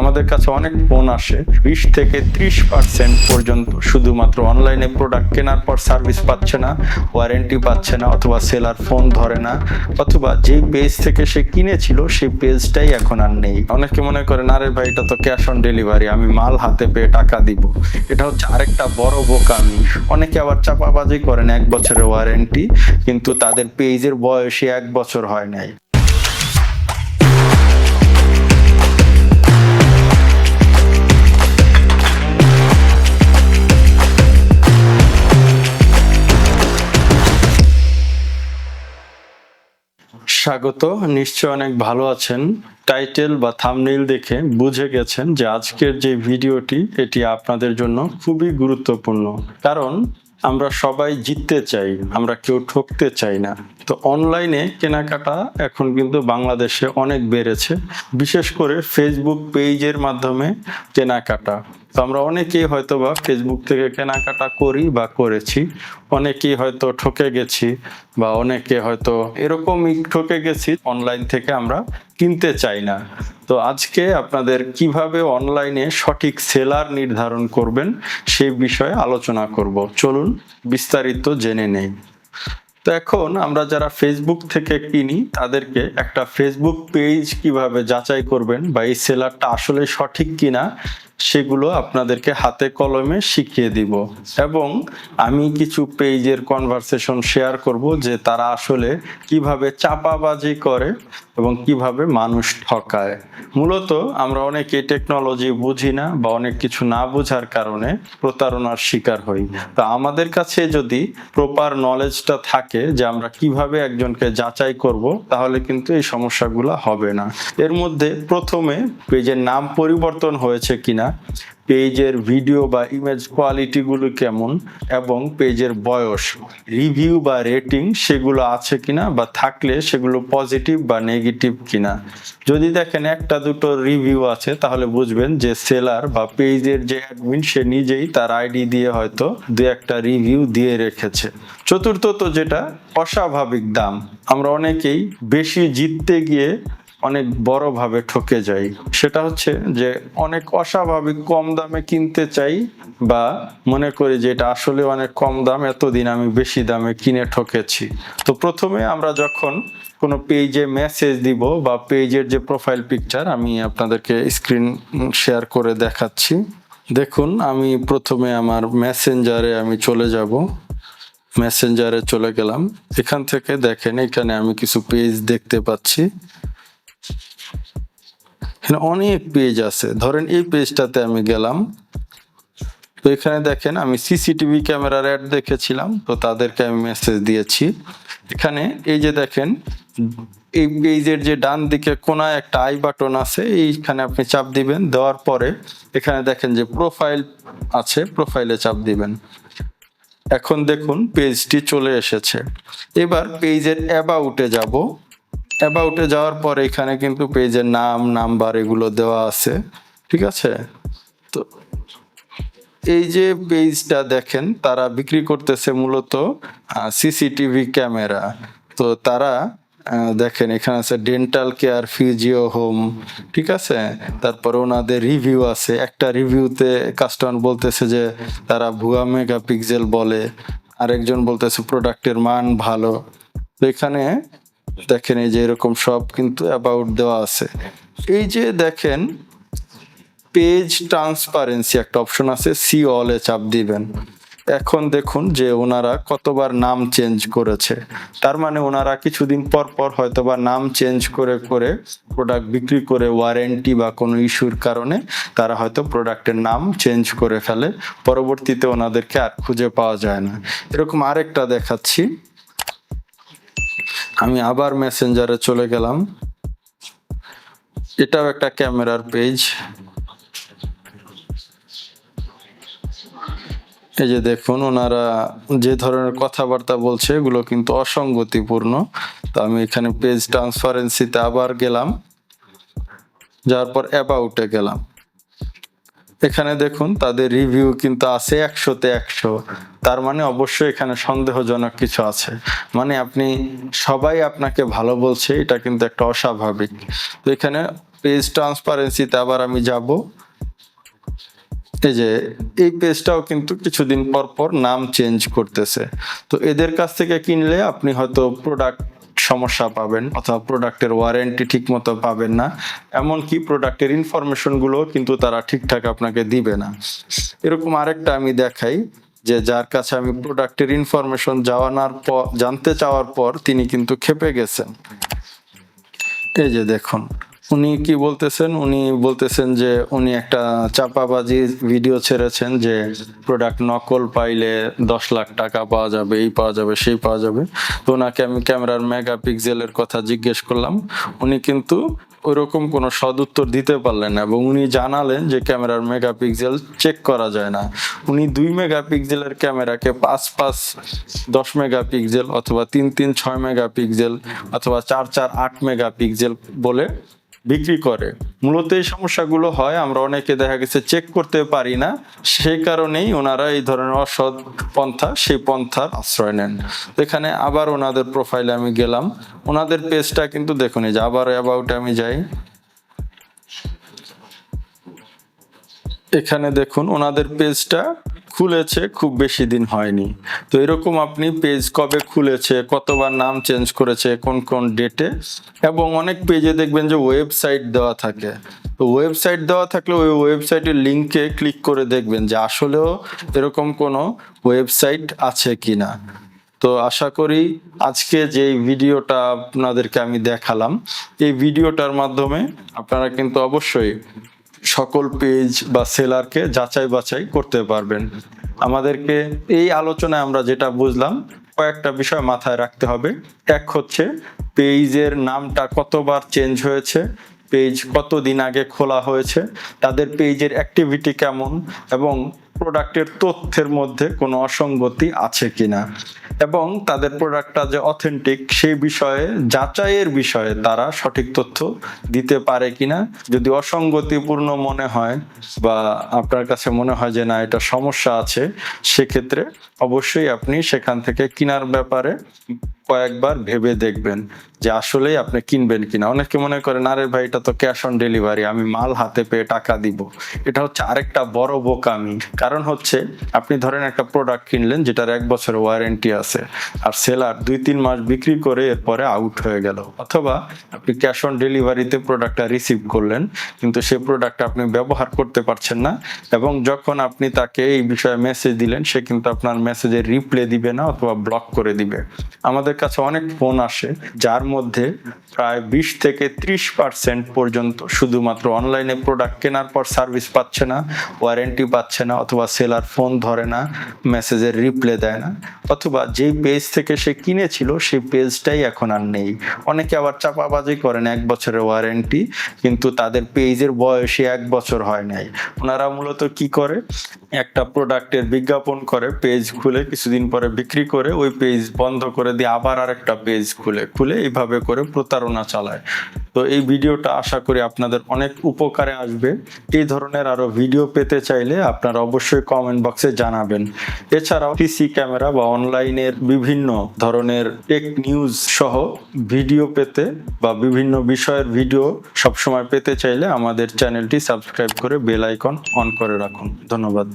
আমাদের কাছে অনেক ফোন আসে। বিশ থেকে ত্রিশ পার্সেন্ট পর্যন্ত শুধুমাত্র অনলাইনে প্রোডাক্ট কেনার পর সার্ভিস পাচ্ছে না ওয়ারেন্টি পাচ্ছে না, অথবা সেলার ফোন ধরে না, অথবা যে পেজ থেকে সে কিনেছিল, সেই পেজটাই এখন আর নেই। অনেকে মনে করেন, আরে ভাই, এটা তো ক্যাশ অন ডেলিভারি আমি মাল হাতে পেয়ে টাকা দিব। এটা হচ্ছে আরেকটা বড় বোকামি। অনেকে আবার চাপাবাজি করেন, এক বছরের ওয়ারেন্টি কিন্তু তাদের পেজের বয়সে এক বছর হয় নাই। স্বাগত। নিশ্চয় অনেক ভালো আছেন। টাইটেল বা থামনেইল দেখে বুঝে গেছেন যে আজকের যে ভিডিওটি, এটি আপনাদের জন্য খুবই গুরুত্বপূর্ণ। কারণ আমরা সবাই জিততে চাই, আমরা কেউ ঠকতে চাই না। তো অনলাইনে কেনাকাটা এখন কিন্তু বাংলাদেশে অনেক বেড়েছে। বিশেষ করে ফেসবুক পেজের মাধ্যমে কেনাকাটা। তো আমরা অনেকেই হয়তো বা ফেসবুক থেকে কেনাকাটা করি বা করেছি। অনেকেই হয়তো ঠকে গেছি বা অনেকে হয়তো এরকমই ঠকে গেছি অনলাইন থেকে আমরা কিনতে চাই না। তো আজকে আপনাদের কীভাবে অনলাইনে সঠিক সেলার নির্ধারণ করবেন সেই বিষয়ে আলোচনা করব। চলুন বিস্তারিত জেনে নেই। তো এখন আমরা যারা ফেসবুক থেকে কিনি, তাদেরকে একটা ফেসবুক পেজ কীভাবে যাচাই করবেন বা এই সেলারটা আসলে সঠিক কিনা সেগুলো আপনাদেরকে হাতে কলমে শিখিয়ে দিব। এবং আমি কিছু পেজের কনভারসেশন শেয়ার করব যে তারা আসলে কীভাবে চাপাবাজি করে এবং কীভাবে মানুষ ঠকায়। মূলত আমরা অনেকে টেকনোলজি বুঝি না বা অনেক কিছু না বোঝার কারণে প্রতারণার শিকার হই। তো আমাদের কাছে যদি প্রপার নলেজটা থাকে যে আমরা কীভাবে একজনকে যাচাই করব, তাহলে কিন্তু এই সমস্যাগুলো হবে না। এর মধ্যে প্রথমে পেজের নাম পরিবর্তন হয়েছে কিনা, পেজের ভিডিও বা ইমেজ কোয়ালিটিগুলো কেমন, এবং পেজের বয়স রিভিউ বা রেটিং সেগুলো আছে কিনা, বা থাকলে সেগুলো পজিটিভ বা নেগেটিভ কিনা। যদি দেখেন একটা দুটো রিভিউ আছে, তাহলে বুঝবেন যে সেলার বা পেজের যে অ্যাডমিন সে নিজেই তার আইডি দিয়ে হয়তো দু একটা রিভিউ দিয়ে রেখেছে। চতুর্থত যেটা, অস্বাভাবিক দাম। আমরা অনেকেই বেশি জিততে গিয়ে অনেক বড়ভাবে ঠকে যাই। সেটা হচ্ছে যে অনেক অস্বাভাবিক কম দামে কিনতে চাই বা মনে করি যে এটা আসলে অনেক কম দাম, এতদিন আমি বেশি দামে কিনে ঠকেছি। তো প্রথমে আমরা যখন কোনো পেজে মেসেজ দিব বা পেজের যে প্রোফাইল পিকচার আমি আপনাদেরকে স্ক্রিন শেয়ার করে দেখাচ্ছি। দেখুন, আমি প্রথমে আমার মেসেঞ্জারে আমি চলে যাব। মেসেঞ্জারে চলে গেলাম। এখান থেকে দেখেন, এখানে আমি কিছু পেজ দেখতে পাচ্ছি। এখানে অনেক পেজ আছে। ধরেন এই পেজটাতে আমি গেলাম। তো এখানে দেখেন, আমি সিসিটিভি ক্যামেরার অ্যাড দেখেছিলাম। তো তাদেরকে আমি মেসেজ দিয়েছি। এখানে এই যে দেখেন, এই পেজের যে ডান দিকে কোনায় একটা আই বাটন আছে, এইখানে আপনি চাপ দিবেন। দেওয়ার পরে এখানে দেখেন যে প্রোফাইল আছে প্রোফাইলে চাপ দিবেন। এখন দেখুন পেজটি চলে এসেছে। এবার পেজের অ্যাবাউটে যাব। অ্যাবাউটে যাওয়ার পর এখানে কিন্তু পেজের নাম, নাম্বার এগুলো দেওয়া আছে, ঠিক আছে? তো এই যে পেজটা দেখেন, তারা বিক্রি করতেছে মূলত সিসিটিভি ক্যামেরা। তো তারা দেখেন এখানে আছে ডেন্টাল কেয়ার ফিজিও হোম ঠিক আছে? তারপরে ওনাদের রিভিউ আছে। একটা রিভিউতে কাস্টমার বলতেছে যে, তারা ভুয়া মেগা পিক্সেল বলে। আরেকজন বলতেছে প্রোডাক্টের মান ভালো। তো এখানে দেখেন এই যে এরকম সব কিন্তু অ্যাবাউট দেওয়া আছে। এই যে দেখেন পেজ ট্রান্সপারেন্সি একটা অপশন আছে সি অলে চাপ দিবেন। এখন দেখুন যে ওনারা কতবার নাম চেঞ্জ করেছে। তার মানে ওনারা কিছুদিন পর পর হয়তো বা নাম চেঞ্জ করে করে প্রোডাক্ট বিক্রি করে ওয়ারেন্টি বা কোনো ইস্যুর কারণে তারা হয়তো প্রোডাক্টের নাম চেঞ্জ করে ফেলে। পরবর্তীতে ওনাদেরকে আর খুঁজে পাওয়া যায় না। এরকম আরেকটা দেখাচ্ছি। আমি আবার মেসেঞ্জারে চলে গেলাম। এটাও একটা ক্যামেরার পেজ এই যে দেখুন, ওনারা যে ধরনের কথাবার্তা বলছে, এগুলো কিন্তু অসঙ্গতিপূর্ণ। তো আমি এখানে পেজ ট্রান্সপারেন্সিতে আবার গেলাম। যাওয়ার পর অ্যাবাউটে গেলাম। এখানে দেখুন, তাদের রিভিউ কিন্তু আছে একশোতে একশো। তার মানে অবশ্যই এখানে সন্দেহজনক কিছু আছে। মানে আপনি, সবাই আপনাকে ভালো বলছে, এটা কিন্তু একটা অস্বাভাবিক। তো এখানে পেজ ট্রান্সপারেন্সিতে আবার আমি যাব। এই যে, এই পেজটাও কিন্তু কিছুদিন পর পর নাম চেঞ্জ করতেছে। তো এদের কাছ থেকে কিনলে আপনি হয়তো প্রোডাক্ট সমস্যা পাবেন অথবা প্রোডাক্টের ওয়ারেন্টি ঠিক মতো পাবেন না। এমনকি প্রোডাক্টের ইনফরমেশনগুলো কিন্তু তারা ঠিকঠাক আপনাকে দিবে না। এরকম আরেকটা আমি দেখাই যে যার কাছে আমি প্রোডাক্টের ইনফরমেশন জানার পর জানতে চাওয়ার পর তিনি কিন্তু খেপে গেছেন। এই যে দেখুন। উনি কি বলতেছেন? উনি বলতেছেন যে উনি একটা চাপাবাজি ভিডিও ছেড়েছেন যে প্রোডাক্ট নকল পাইলে দশ লাখ টাকা পাওয়া যাবে, এই পাওয়া যাবে, সেই পাওয়া যাবে। তো ওনাকে আমি ক্যামেরার মেগা পিক্সেলের কথা জিজ্ঞেস করলাম। উনি কিন্তু ওইরকম কোনো সদুত্তর দিতে পারলেন না এবং উনি জানালেন যে ক্যামেরার মেগা পিক্সেল চেক করা যায় না। উনি দুই মেগা পিক্সেলের ক্যামেরাকে পাঁচ পাঁচ দশ মেগা পিক্সেল অথবা তিন তিন ছয় মেগা পিক্সেল অথবা চার চার আট মেগা পিক্সেল বলে বিক্রি করে। মূলত এই সমস্যাগুলো হয়, আমরা অনেকে দেখা গেছে চেক করতে পারি না। সেই কারণেই ওনারা এই ধরনের অসৎ পন্থা, সেই পন্থার আশ্রয় নেন। এখানে আবার ওনাদের প্রোফাইলে আমি গেলাম। ওনাদের পেজটা কিন্তু দেখুন, এই যে আবার অ্যাবাউটে আমি যাই। এখানে দেখুন, ওনাদের পেজটা খুলেছে, খুব বেশি দিন হয়নি। তো এরকম আপনি পেজ কবে খুলেছে, কতবার নাম চেঞ্জ করেছে, কোন কোন ডেটে এবং অনেক পেজে দেখবেন যে ওয়েবসাইট দেওয়া থাকে। তো ওয়েবসাইট দেওয়া থাকলে ওই ওয়েবসাইটের লিঙ্কে ক্লিক করে দেখবেন যে আসলেও এরকম কোনো ওয়েবসাইট আছে কি না তো আশা করি আজকে যে ভিডিওটা আপনাদেরকে আমি দেখালাম, এই ভিডিওটার মাধ্যমে আপনারা কিন্তু অবশ্যই সকল পেজ বা সেলারকে যাচাই বাছাই করতে পারবেন। আমাদেরকে এই আলোচনায় আমরা যেটা বুঝলাম, কয়েকটা বিষয় মাথায় রাখতে হবে। এক হচ্ছে পেজের নামটা কতবার চেঞ্জ হয়েছে পেজ কতদিন আগে খোলা হয়েছে, তাদের পেজের অ্যাক্টিভিটি কেমন, এবং প্রোডাক্টের তথ্যের মধ্যে কোনো অসঙ্গতি আছে কিনা? এবং তাদের প্রোডাক্টটা যে অথেন্টিক সেই বিষয়ে, যাচাইয়ের বিষয়ে তারা সঠিক তথ্য দিতে পারে কিনা? যদি অসঙ্গতিপূর্ণ মনে হয় বা আপনার কাছে মনে হয় যে না, এটা সমস্যা আছে, সেক্ষেত্রে অবশ্যই আপনি সেখান থেকে কেনার ব্যাপারে কয়েকবার ভেবে দেখবেন যে আসলেই আপনি কিনবেন কিনা। অনেকে মনে করেন, আরে ভাই, এটা তো ক্যাশ অন ডেলিভারি আমি মাল হাতে পেয়ে টাকা দিব। এটা হচ্ছে আরেকটা বড় বোকামি। কারণ হচ্ছে, আপনি ধরেন একটা প্রোডাক্ট কিনলেন যেটার এক বছরের ওয়ারেন্টি আছে, আর সেলার দুই, তিন মাস বিক্রি করে এরপরে আউট হয়ে গেল। অথবা আপনি ক্যাশ অন ডেলিভারিতে প্রোডাক্টটা রিসিভ করলেন, কিন্তু সেই প্রোডাক্ট আপনি ব্যবহার করতে পারছেন না, এবং যখন আপনি তাকে এই বিষয়ে মেসেজ দিলেন, সে কিন্তু আপনার মেসেজের রিপ্লে দিবে না অথবা ব্লক করে দিবে। আমাদের কাছে অনেক ফোন আসে, যার মধ্যে প্রায় বিশ থেকে ত্রিশ পার্সেন্ট পর্যন্ত শুধুমাত্র অনলাইনে প্রোডাক্ট কেনার পর সার্ভিস পাচ্ছে না ওয়ারেন্টি পাচ্ছে না, অথবা সেলার ফোন ধরে না মেসেজের রিপ্লে দেয় না, অথবা যেই পেজ থেকে সে কিনেছিল, সেই পেজটাই এখন আর নেই। অনেকে আবার চাপাবাজি করেন, এক বছরের ওয়ারেন্টি কিন্তু তাদের পেজের বয়সই এক বছর হয় নাই। ওনারা মূলত কি করে? একটা প্রোডাক্টের বিজ্ঞাপন করে পেজ খুলে কিছুদিন পরে বিক্রি করে, ওই পেজ বন্ধ করে দিয়ে আবার আরেকটা পেজ খুলে খুলে এইভাবে করে প্রতারণা চালায়। তো এই ভিডিওটা আশা করি আপনাদের অনেক উপকারে আসবে। এই ধরনের আরও ভিডিও পেতে চাইলে আপনারা অবশ্যই কমেন্ট বক্সে জানাবেন। এছাড়াও সিসি ক্যামেরা বা অনলাইনের বিভিন্ন ধরনের টেক নিউজ সহ ভিডিও পেতে বা বিভিন্ন বিষয়ের ভিডিও সবসময় পেতে চাইলে আমাদের চ্যানেলটি সাবস্ক্রাইব করে বেল আইকন অন করে রাখুন। ধন্যবাদ।